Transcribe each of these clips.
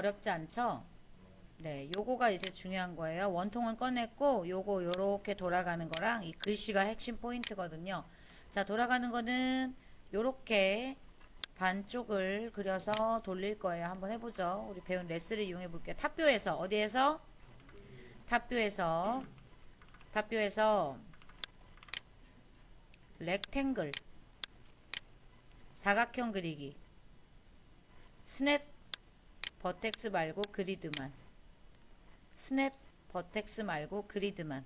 어렵지 않죠? 네, 요거가 이제 중요한 거예요. 원통은 꺼냈고 요거 요렇게 돌아가는 거랑 이 글씨가 핵심 포인트거든요. 자, 돌아가는 거는 요렇게 반쪽을 그려서 돌릴 거예요. 한번 해보죠. 우리 배운 레스를 이용해 볼게요. 탑뷰에서 어디에서? 탑뷰에서 탑뷰에서 렉탱글 사각형 그리기 스냅 버텍스 말고 그리드만. 스냅 버텍스 말고 그리드만.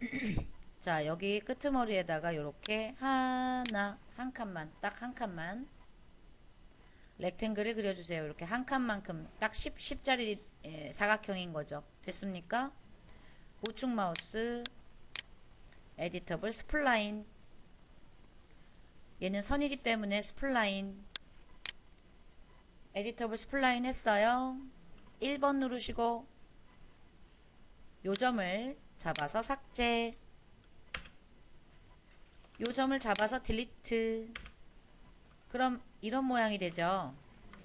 자 여기 끄트머리에다가 요렇게 하나 한 칸만 딱 한 칸만 렉탱글을 그려주세요. 이렇게 한 칸만큼 딱 10, 10짜리 예, 사각형인 거죠. 됐습니까? 우측 마우스 에디터블 스플라인. 얘는 선이기 때문에 스플라인 에디터블 스플라인 했어요. 1번 누르시고 요점을 잡아서 삭제. 요점을 잡아서 딜리트. 그럼 이런 모양이 되죠?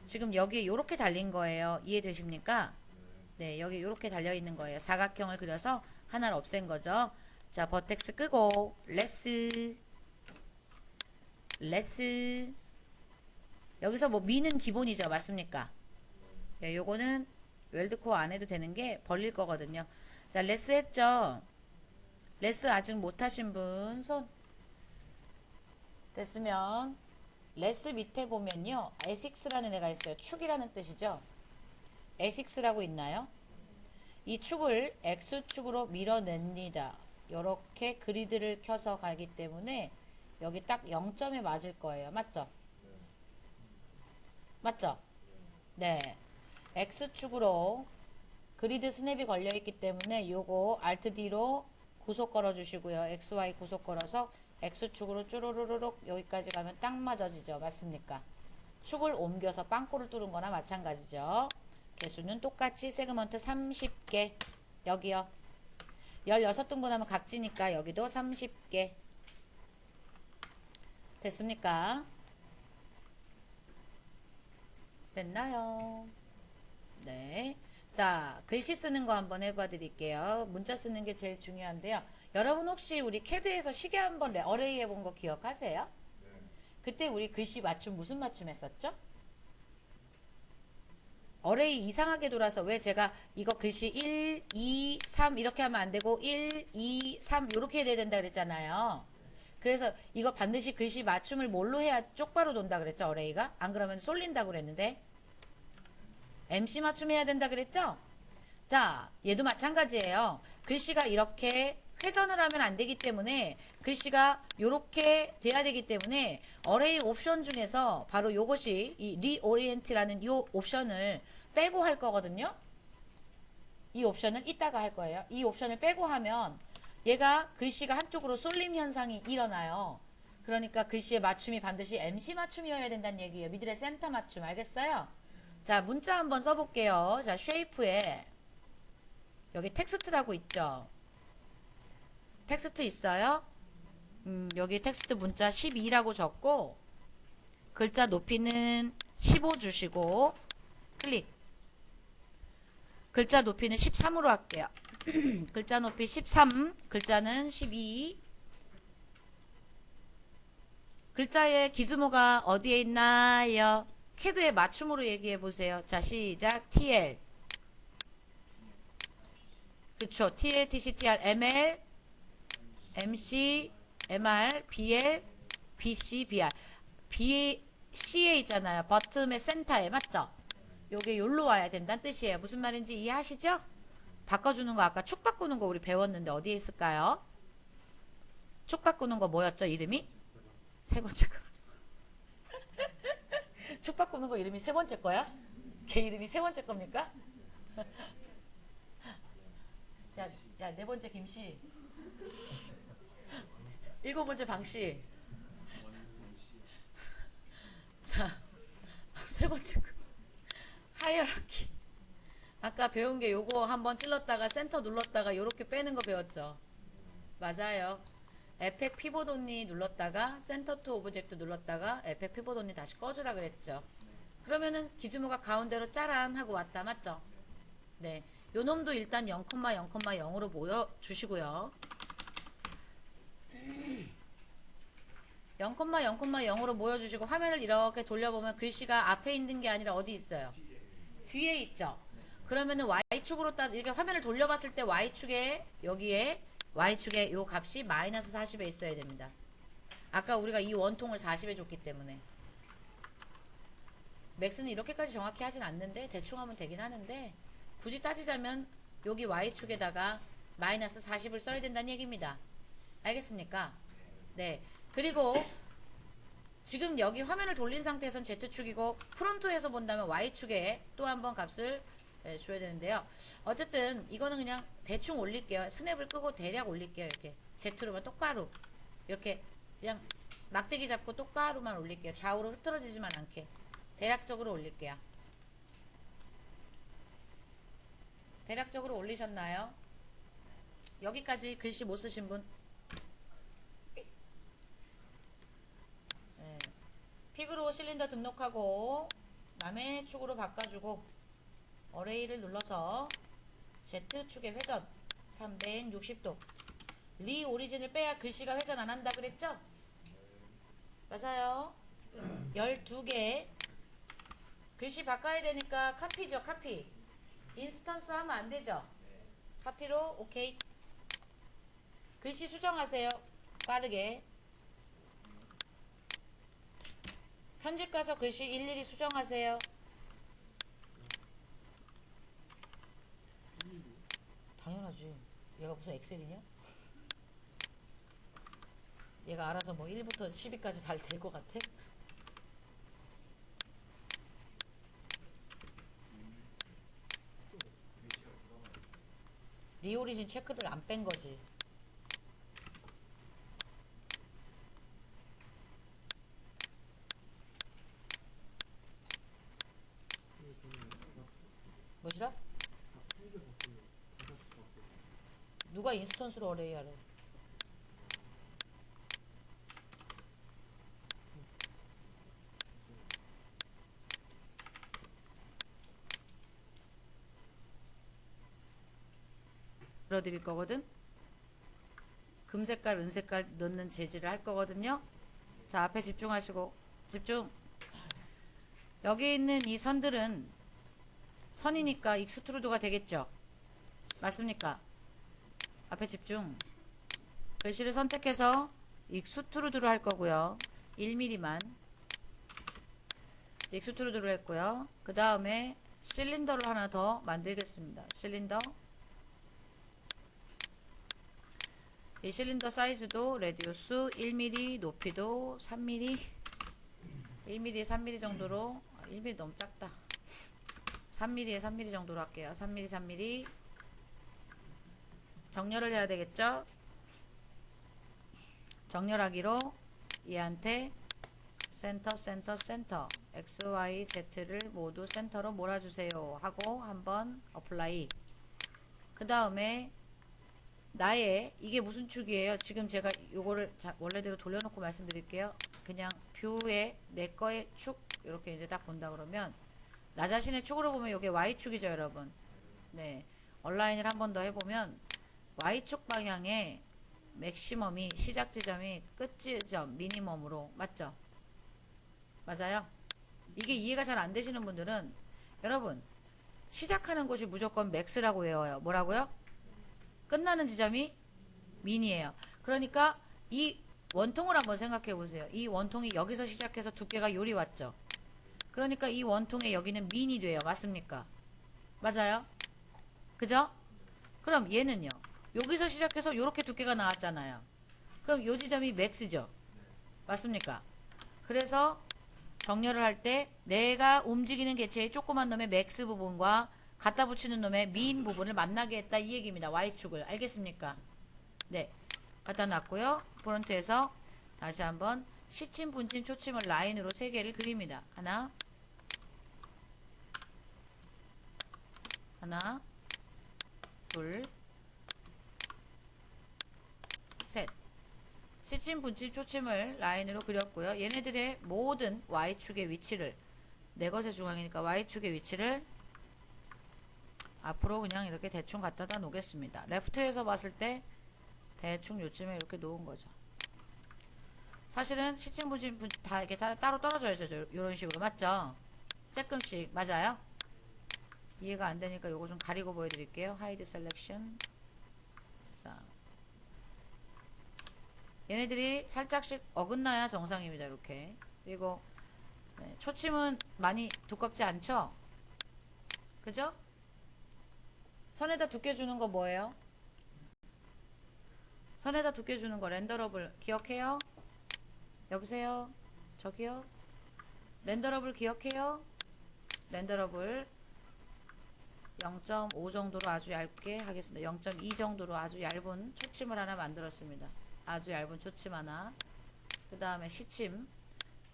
지금 여기에 이렇게 달린 거예요. 이해되십니까? 네 여기 이렇게 달려 있는 거예요. 사각형을 그려서 하나를 없앤 거죠. 자 버텍스 끄고 레스. 레스 여기서 뭐 미는 기본이죠. 맞습니까? 네, 요거는 웰드코어 안 해도 되는 게 벌릴 거거든요. 자 레스 했죠? 레스 아직 못 하신 분 손. 됐으면 레스 밑에 보면요. 에식스라는 애가 있어요. 축이라는 뜻이죠. 에식스라고 있나요? 이 축을 X축으로 밀어냅니다. 이렇게 그리드를 켜서 가기 때문에 여기 딱 0점에 맞을 거예요. 맞죠 맞죠 네 X축으로 그리드 스냅이 걸려 있기 때문에 요거 Alt D로 구속 걸어 주시고요. XY 구속 걸어서 X축으로 쭈루루루룩 여기까지 가면 딱 맞아지죠. 맞습니까? 축을 옮겨서 빵꾸를 뚫은 거나 마찬가지죠. 개수는 똑같이 세그먼트 30개 여기요. 16등분 하면 각지니까 여기도 30개 됐습니까? 됐나요? 네. 자, 글씨 쓰는 거 한번 해봐 드릴게요. 문자 쓰는 게 제일 중요한데요. 여러분 혹시 우리 캐드에서 시계 한번 레- 어레이 해본 거 기억하세요? 그때 우리 글씨 맞춤 무슨 맞춤 했었죠? 어레이 이상하게 돌아서 왜 제가 이거 글씨 1, 2, 3 이렇게 하면 안 되고 1, 2, 3 이렇게 해야 된다 그랬잖아요. 그래서 이거 반드시 글씨 맞춤을 뭘로 해야 쪽바로 돈다 그랬죠 어레이가? 안 그러면 쏠린다고 그랬는데 MC 맞춤 해야 된다 그랬죠? 자, 얘도 마찬가지예요. 글씨가 이렇게 회전을 하면 안 되기 때문에 글씨가 이렇게 돼야 되기 때문에 어레이 옵션 중에서 바로 요것이 이 리오리엔트라는 이 옵션을 빼고 할 거거든요. 이 옵션을 이따가 할 거예요. 이 옵션을 빼고 하면 얘가 글씨가 한쪽으로 쏠림 현상이 일어나요. 그러니까 글씨의 맞춤이 반드시 MC 맞춤이어야 된다는 얘기예요. 미들의 센터 맞춤 알겠어요? 자, 문자 한번 써볼게요. 자, 쉐이프에 여기 텍스트라고 있죠. 텍스트 있어요? 음, 여기 텍스트 문자 12라고 적고 글자 높이는 15 주시고 클릭. 글자 높이는 13으로 할게요. 글자 높이 13, 글자는 12. 글자의 기즈모가 어디에 있나요? 캐드의 맞춤으로 얘기해 보세요. 자, 시작. TL. 그쵸. TL, TC, TR, ML, MC, MR, BL, BC, BR. B, C에 있잖아요. 버튼의 센터에. 맞죠? 요게 요로 와야 된다는 뜻이에요. 무슨 말인지 이해하시죠? 바꿔주는 거 아까 축 바꾸는 거 우리 배웠는데 어디에 있을까요? 축 바꾸는 거 뭐였죠? 이름이? 세 번째 거. 축 바꾸는 거 이름이 세 번째 거야? 걔 이름이 세 번째 겁니까? 야, 야, 네 번째 김씨. 일곱 번째 방씨. 자, 세 번째 거. 하이어라키. 아까 배운 게 요거 한번 찔렀다가 센터 눌렀다가 요렇게 빼는 거 배웠죠? 맞아요. 에펙 피보돈니 눌렀다가 센터 투 오브젝트 눌렀다가 에펙 피보돈니 다시 꺼주라 그랬죠. 그러면은 기즈모가 가운데로 짜란 하고 왔다. 맞죠? 네. 요 놈도 일단 0,0,0으로 모여 주시고요. 0,0,0으로 모여주시고 화면을 이렇게 돌려보면 글씨가 앞에 있는 게 아니라 어디 있어요? 뒤에 있죠. 그러면은 y축으로 따 이렇게 화면을 돌려봤을 때 y축에 여기에 y축에 요 값이 마이너스 40에 있어야 됩니다. 아까 우리가 이 원통을 40에 줬기 때문에 맥스는 이렇게까지 정확히 하진 않는데 대충 하면 되긴 하는데 굳이 따지자면 여기 y축에다가 마이너스 40을 써야 된다는 얘기입니다. 알겠습니까? 네. 그리고 지금 여기 화면을 돌린 상태에선 Z축이고 프론트에서 본다면 Y축에 또 한 번 값을 예, 줘야 되는데요. 어쨌든 이거는 그냥 대충 올릴게요. 스냅을 끄고 대략 올릴게요. 이렇게 Z로만 똑바로 이렇게 그냥 막대기 잡고 똑바로만 올릴게요. 좌우로 흐트러지지만 않게 대략적으로 올릴게요. 대략적으로 올리셨나요? 여기까지 글씨 못 쓰신 분? 네. 픽으로 실린더 등록하고 남의 축으로 바꿔주고 어레이를 눌러서 Z축의 회전 360도. 리 오리진을 빼야 글씨가 회전 안 한다 그랬죠? 맞아요. 12개. 글씨 바꿔야 되니까 카피죠 카피. 인스턴스 하면 안 되죠? 카피로 오케이 글씨 수정하세요. 빠르게. 편집 가서 글씨 일일이 수정하세요. 당연하지. 얘가 무슨 엑셀이냐? 얘가 알아서 뭐 1부터 10위까지 잘 될 것 같아? 리오리진 체크를 안 뺀 거지. 뭐시라? 누가 인 스턴스로 어레이 하래? 들어드릴 거거든? 금색깔, 은색깔 넣는 재질을 할 거거든요? 자, 앞에 집중하시고, 집중! 여기 있는 이 선들은 선이니까 익스트루드가 되겠죠? 맞습니까? 앞에 집중. 글씨를 선택해서 익스트루드로 할 거고요. 1mm만. 익스트루드로 했고요. 그 다음에 실린더를 하나 더 만들겠습니다. 실린더. 이 실린더 사이즈도 레디우스 1mm, 높이도 3mm, 1mm, 3mm 정도로 1mm 너무 작다. 3mm에 3mm 정도로 할게요. 3mm, 3mm. 정렬을 해야 되겠죠? 정렬하기로 얘한테 센터, 센터, 센터 X, Y, Z를 모두 센터로 몰아주세요 하고 한번 어플라이 그 다음에 나의 이게 무슨 축이에요? 지금 제가 요거를 자, 원래대로 돌려놓고 말씀드릴게요. 그냥 뷰에 내 거의 축 이렇게 이제 딱 본다 그러면 나 자신의 축으로 보면 이게 Y축이죠, 여러분. 네. 온라인을 한 번 더 해보면 Y축 방향에 맥시멈이 시작 지점이 끝 지점 미니멈으로 맞죠? 맞아요? 이게 이해가 잘 안 되시는 분들은 여러분 시작하는 곳이 무조건 맥스라고 외워요. 뭐라고요? 끝나는 지점이 미니예요. 그러니까 이 원통을 한번 생각해 보세요. 이 원통이 여기서 시작해서 두께가 요리 왔죠. 그러니까 이 원통에 여기는 민이 돼요. 맞습니까? 맞아요? 그죠? 그럼 얘는요. 여기서 시작해서 이렇게 두께가 나왔잖아요. 그럼 요 지점이 맥스죠. 맞습니까? 그래서 정렬을 할 때 내가 움직이는 개체의 조그만 놈의 맥스 부분과 갖다 붙이는 놈의 민 부분을 만나게 했다 이 얘기입니다. Y축을 알겠습니까? 네 갖다 놨고요. 프론트에서 다시 한번 시침, 분침, 초침을 라인으로 세 개를 그립니다. 하나 하나 둘 셋. 시침, 분침, 초침을 라인으로 그렸고요. 얘네들의 모든 Y축의 위치를 내 것의 중앙이니까 Y축의 위치를 앞으로 그냥 이렇게 대충 갖다다 놓겠습니다. 레프트에서 봤을 때 대충 요쯤에 이렇게 놓은 거죠. 사실은 시침 분심 분- 다 이렇게 다 따로 떨어져야죠. 이런 식으로 맞죠? 조금씩 맞아요? 이해가 안 되니까 요거 좀 가리고 보여드릴게요. 하이드 셀렉션. 자, 얘네들이 살짝씩 어긋나야 정상입니다. 이렇게. 그리고 네, 초침은 많이 두껍지 않죠? 그죠? 선에다 두께 주는 거 뭐예요? 선에다 두께 주는 거 렌더러블 기억해요? 여보세요? 저기요? 렌더러블 기억해요? 렌더러블 0.5 정도로 아주 얇게 하겠습니다. 0.2 정도로 아주 얇은 초침을 하나 만들었습니다. 아주 얇은 초침 하나. 그 다음에 시침.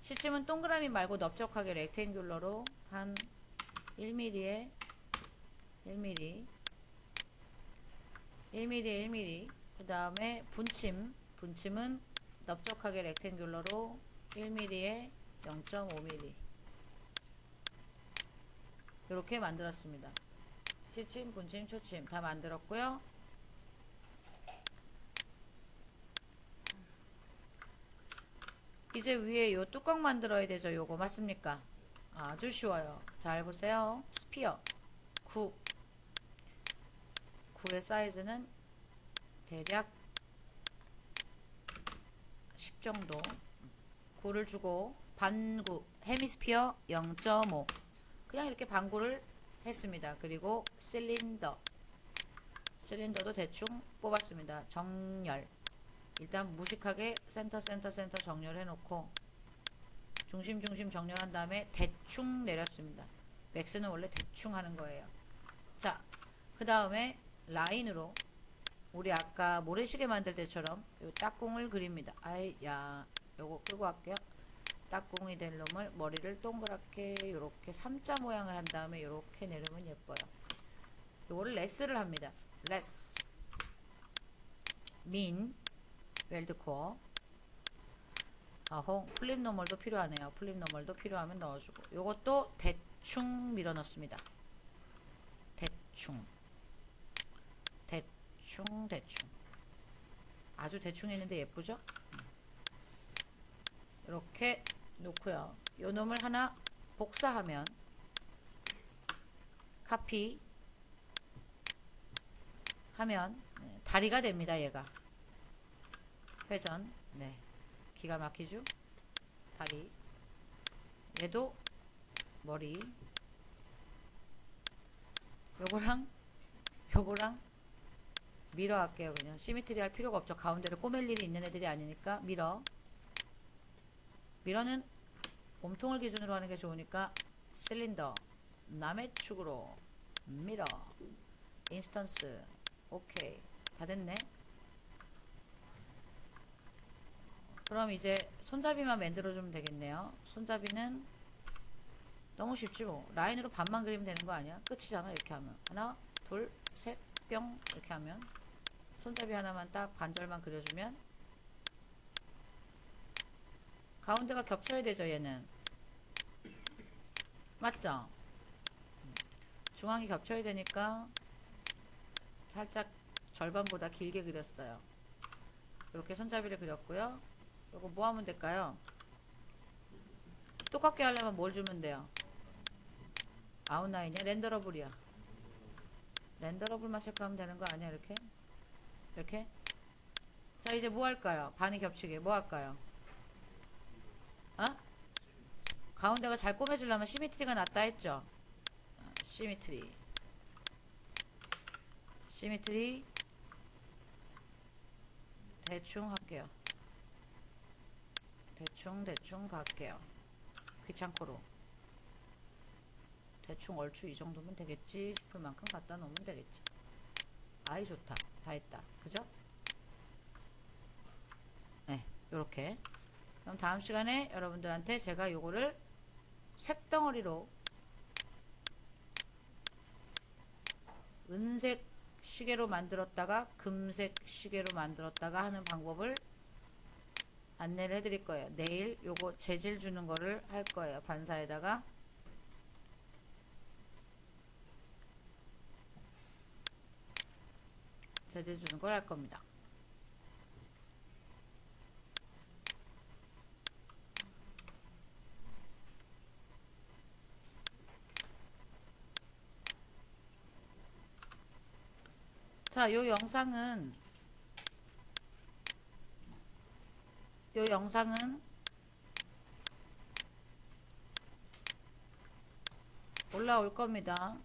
시침은 동그라미 말고 넓적하게 렉탱귤러로 한 1mm에 1mm 1mm에 1mm 그 다음에 분침 분침은 넓적하게 렉탱귤러로 1mm에 0.5mm 이렇게 만들었습니다. 시침, 분침, 초침 다 만들었고요. 이제 위에 요 뚜껑 만들어야 되죠. 요거 맞습니까? 아주 쉬워요. 잘 보세요. 스피어 9 9의 사이즈는 대략 10 정도 9를 주고 반구 헤미스피어 0.5 그냥 이렇게 반구를 했습니다. 그리고 실린더 실린더도 대충 뽑았습니다. 정렬 일단 무식하게 센터 센터 센터 정렬해 놓고 중심 중심 정렬한 다음에 대충 내렸습니다. 맥스는 원래 대충 하는 거예요. 자, 그 다음에 라인으로 우리 아까 모래시계 만들 때처럼 요 딱공을 그립니다. 아이 야 요거 끄고 할게요. 딱공이 될 놈을 머리를 동그랗게 요렇게 삼자 모양을 한 다음에 요렇게 내리면 예뻐요. 요거를 레스를 합니다. 레스 민 웰드코어 어홍 플립 노멀도 필요하네요. 플립 노멀도 필요하면 넣어주고 요것도 대충 밀어 넣습니다. 대충 대충 대충 아주 대충 했는데 예쁘죠? 이렇게 놓고요. 요 놈을 하나 복사하면 카피 하면 네, 다리가 됩니다. 얘가 회전. 네. 기가 막히죠? 다리. 얘도 머리. 요거랑 요거랑 밀어 할게요 그냥. 시미트리 할 필요가 없죠. 가운데를 꼬맬 일이 있는 애들이 아니니까 밀어. 밀어는 몸통을 기준으로 하는 게 좋으니까 실린더 남의 축으로 밀어. 인스턴스. 오케이. 다 됐네 그럼 이제 손잡이만 만들어주면 되겠네요. 손잡이는 너무 쉽지 뭐. 라인으로 반만 그리면 되는 거 아니야? 끝이잖아 이렇게 하면. 하나 둘 셋 뿅. 이렇게 하면 손잡이 하나만 딱 반절만 그려주면 가운데가 겹쳐야 되죠 얘는. 맞죠? 중앙이 겹쳐야 되니까 살짝 절반보다 길게 그렸어요. 이렇게 손잡이를 그렸고요 이거 뭐 하면 될까요? 두껍게 하려면 뭘 주면 돼요? 아웃라인이야? 렌더러블이야? 렌더러블만 체크하면 되는 거 아니야 이렇게? 이렇게? 자 이제 뭐 할까요? 반이 겹치게 뭐 할까요? 어? 가운데가 잘 꼬매주려면 시미트리가 낫다 했죠? 어, 시미트리. 시미트리. 대충 할게요 대충 대충 갈게요. 귀찮고로. 대충 얼추 이 정도면 되겠지 싶을 만큼 갖다 놓으면 되겠죠 아이 좋다. 다 했다. 그죠? 네 요렇게. 그럼 다음 시간에 여러분들한테 제가 요거를 색덩어리로 은색 시계로 만들었다가 금색 시계로 만들었다가 하는 방법을 안내를 해드릴 거예요. 내일 요거 재질 주는 거를 할 거예요. 반사에다가 재질 주는 걸 할 겁니다. 자, 요 영상은 요 영상은 올라올 겁니다.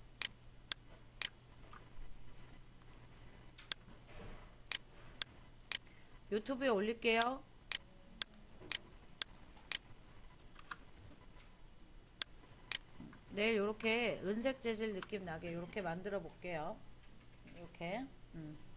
유튜브에 올릴게요. 내일 이렇게 은색 재질 느낌 나게 이렇게 만들어 볼게요. 이렇게. 음.